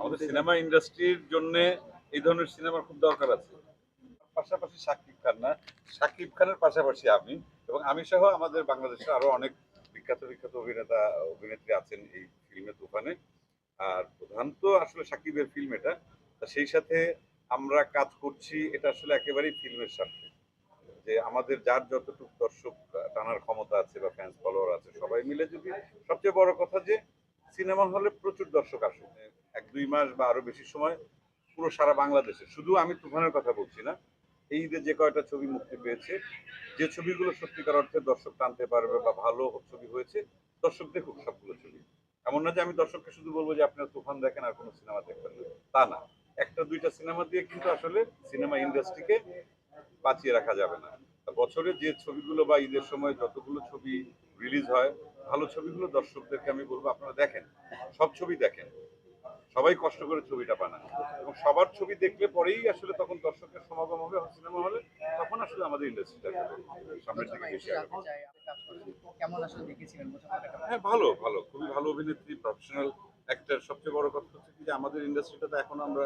আমাদের সিনেমা ইন্ডাস্ট্রির জন্য এই ধরনের সিনেমার খুব দরকার আছে। পাশাপাশি শাকিব খান না শাকিব খানের পাশাপাশি আমি এবং আমি সহ আমাদের বাংলাদেশের আরও অনেক বিখ্যাত বিখ্যাত অভিনেতা, অভিনেত্রী আছেন এই ফিল্মে তুফানে। আর প্রধান তো আসলে শাকিবের ফিল্ম এটা। সেই সাথে আমরা কাজ করছি, এটা আসলে একেবারেই ফিল্মের স্বার্থে যে আমাদের যার যতটুকু দর্শক টানার ক্ষমতা আছে বা ফ্যান্স ফলোয়ার আছে, সবাই মিলে যদি সবচেয়ে বড় কথা যে, সিনেমা হলে প্রচুর দর্শক আসে। এক দুই মাস বা আরও বেশি সময় পুরো সারা বাংলাদেশে। শুধু আমি তুফানের কথা বলছি না, এই ঈদে যে কয়টা ছবি মুক্তি পেয়েছে, যে ছবিগুলো সত্যিকার অর্থে দর্শক টানতে পারবে বা ভালো ছবি হয়েছে, দর্শক দেখুক সবগুলো ছবি। এমন না যে আমি দর্শককে শুধু বলব যে আপনারা তুফান দেখেন আর কোনো সিনেমা দেখবেন তা না, একটা দুইটা সিনেমা দিয়ে কিন্তু আসলে সিনেমা ইন্ডাস্ট্রিকে বাঁচিয়ে রাখা যাবে না। বছরে যে ছবিগুলো বা ঈদের সময় যতগুলো ছবি রিলিজ হয়, ভালো ছবিগুলো দর্শকদেরকে আমি বলব আপনারা দেখেন, সব ছবি দেখেন। সবাই কষ্ট করে ছবিটা বানায়। এবং সবার ছবি দেখলে পরেই আসলে তখন দর্শকের সমাগম হবে সিনেমা হলে তখন আসলে আমাদের ইন্ডাস্ট্রিটা সামনের দিকে বেশি? হ্যাঁ ভালো ভালো খুবই ভালো অভিনেত্রী প্রফেশনাল অ্যাক্টর সবচেয়ে বড় কথা হচ্ছে কি যে আমাদের ইন্ডাস্ট্রিটাতে এখন আমরা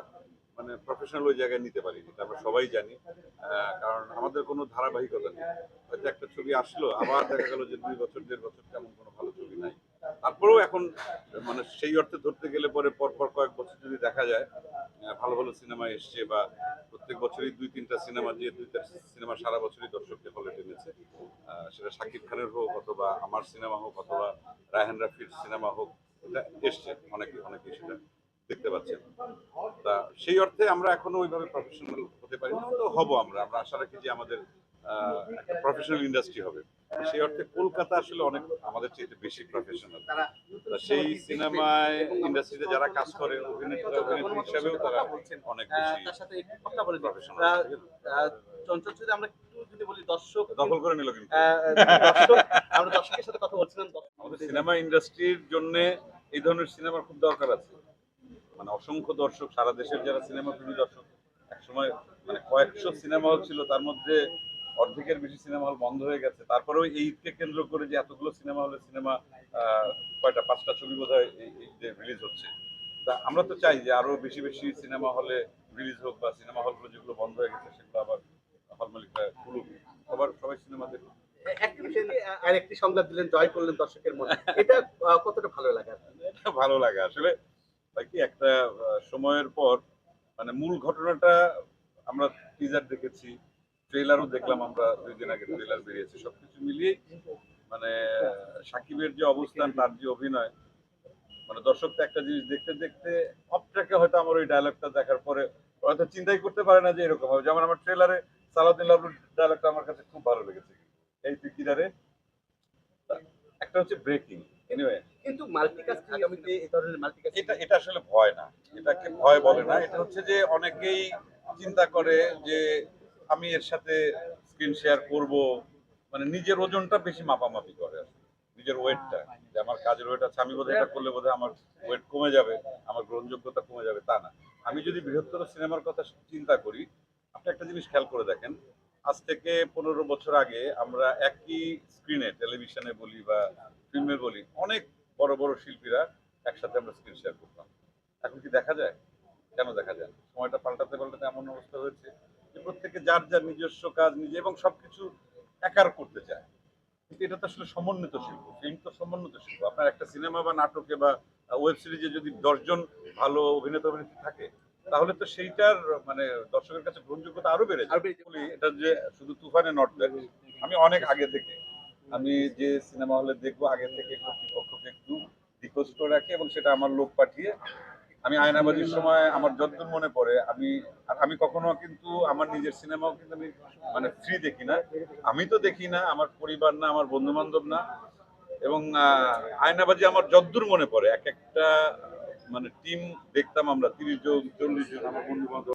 মানে প্রফেশনাল ওই জায়গায় নিতে পারিনি এটা আমরা সবাই জানি। কারণ আমাদের কোনো ধারাবাহিকতা নেই। হয়তো একটা ছবি আসলো আবার দেখা গেল যে দুই বছর দেড় বছর তেমন কোনো ভালো এখন মানে সেই অর্থে ধরতে গেলে পরে পরপর কয়েক বছর যদি দেখা যায় ভালো ভালো সিনেমা এসছে বা প্রত্যেক বছরই দুই তিনটা সিনেমা দিয়ে দুইটা সিনেমা সারা বছরই দর্শককে হলে টেনেছে সেটা শাকিব খানের হোক অথবা আমার সিনেমা হোক অথবা রায়হান রাফির সিনেমা হোক, এটা এসছে, অনেকে অনেকে সেটা দেখতে পাচ্ছেন। তা সেই অর্থে আমরা এখনও ওইভাবে প্রফেশনাল হতে পারি তো হব আমরা আমরা আশা রাখি যে আমাদের একটা প্রফেশনাল ইন্ডাস্ট্রি হবে। সেই অর্থে কলকাতা আসলে অনেক আমাদের চেয়ে বেশি প্রফেশনাল সেই সিনেমায় ইন্ডাস্ট্রিতে যারা কাজ করে অভিনেতা অভিনেত্রী হিসাবেও তারা অনেক বেশি তার সাথে একটু কথা বলে প্রফেশনাল চঞ্চল যদি আমরা যদি বলি দর্শক দখল করে নিল কিন্তু। দর্শক আমরা দর্শকের সাথে কথা বলছিলাম আমাদের সিনেমা ইন্ডাস্ট্রির জন্য এই ধরনের সিনেমার খুব দরকার আছে। মানে অসংখ্য দর্শক সারা দেশের যারা সিনেমা প্রেমী দর্শক একসময় মানে কয়েকশো সিনেমা হল ছিল তার মধ্যে অর্ধেকের বেশি সিনেমা হল বন্ধ হয়ে গেছে। তারপরেও এই ঈদকে কেন্দ্র করে যে এতগুলো সিনেমা হলে সিনেমা কয়টা পাঁচটা ছবি বোধ হয় রিলিজ হচ্ছে। তা আমরা তো চাই যে আরও বেশি বেশি সিনেমা হলে রিলিজ হোক বা সিনেমা হলগুলো যেগুলো বন্ধ হয়ে গেছে সেগুলো আবার হল মালিকরা খুলুক। সবার সবাই সিনেমা দেখুক। আর একটি সংলাপ দিলেন জয় করলেন দর্শকের মনে। এটা কতটা ভালো লাগে? ভালো লাগে আসলে। কি একটা সময়ের পর মানে মূল ঘটনাটা আমরা টিজার দেখেছি। ট্রেলারও দেখলাম আমরা দুই দিন আগে ট্রেলার বেরিয়েছে সবকিছু মিলিয়ে মানে সাকিবের যে অবস্থান তার যে অভিনয় মানে দর্শক তো একটা জিনিস দেখতে দেখতে অফ ট্র্যাকে হয়তো আমার ওই ডায়লগটা দেখার পরে হয়তো চিন্তাই করতে পারে না যে এরকম হবে। যেমন আমার ট্রেলারে সালাউদ্দিন লাবলুর ডায়লগটা আমার কাছে খুব ভালো লেগেছে। এই তুই কিনারে একটা হচ্ছে ব্রেকিং এনিওয়ে কিন্তু মাল্টিকাস্টিং আগামীতে এই ধরনের মাল্টিকাস্টিং এটা এটা আসলে ভয় না। এটাকে ভয় বলে না। এটা হচ্ছে যে অনেকেই চিন্তা করে যে আমি এর সাথে স্ক্রিন শেয়ার করব। মানে নিজের ওজনটা বেশি মাপামাপি করে নিজের ওয়েটটা। যে আমার কাজের ওয়েট আছে, আমি বোধহয় এটা করলে বোধহয় আমার ওয়েট কমে যাবে, আমার গ্রহণযোগ্যতা কমে যাবে, তা না। আমি যদি বৃহত্তর সিনেমার কথা চিন্তা করি, আপনি একটা জিনিস খেয়াল করে দেখেন, আজ থেকে পনেরো বছর আগে আমরা একই স্ক্রিনে টেলিভিশনে বলি বা ফিল্মে বলি, অনেক বড় বড় শিল্পীরা একসাথে আমরা স্ক্রিন শেয়ার করতাম। এখন কি দেখা যায়? কেন দেখা যায়? সময়টা পাল্টাতে পাল্টাতে এমন অবস্থা হয়েছে। যে প্রত্যেকে যার যার নিজস্ব কাজ নিজে এবং সবকিছু একার করতে চায়। কিন্তু এটা তো আসলে সমন্বিত শিল্প ফিল্ম তো সমন্বিত শিল্প। আপনার একটা সিনেমা বা নাটকে বা ওয়েব সিরিজে যদি দশজন ভালো অভিনেতা অভিনেত্রী থাকে তাহলে তো সেইটার মানে দর্শকের কাছে গ্রহণযোগ্যতা আরও বেড়ে বলি এটা যে শুধু তুফানে নট আমি অনেক আগে থেকে আমি যে সিনেমা হলে দেখব আগে থেকে কর্তৃপক্ষকে একটু রিকোয়েস্ট করে রাখি এবং সেটা আমার লোক পাঠিয়ে আমি আয়নাবাজির সময় আমার যতদূর মনে পড়ে, আমি, আর আমি কখনো কিন্তু আমার নিজের সিনেমাও কিন্তু আমি মানে ফ্রি দেখি না। আমি তো দেখি না, আমার পরিবার না, আমার বন্ধু বান্ধব না। এবং আয়নাবাজি আমার যতদূর মনে পড়ে। এক একটা মানে টিম দেখতাম আমরা, তিরিশ জন, চল্লিশ জন, আমার বন্ধু বান্ধব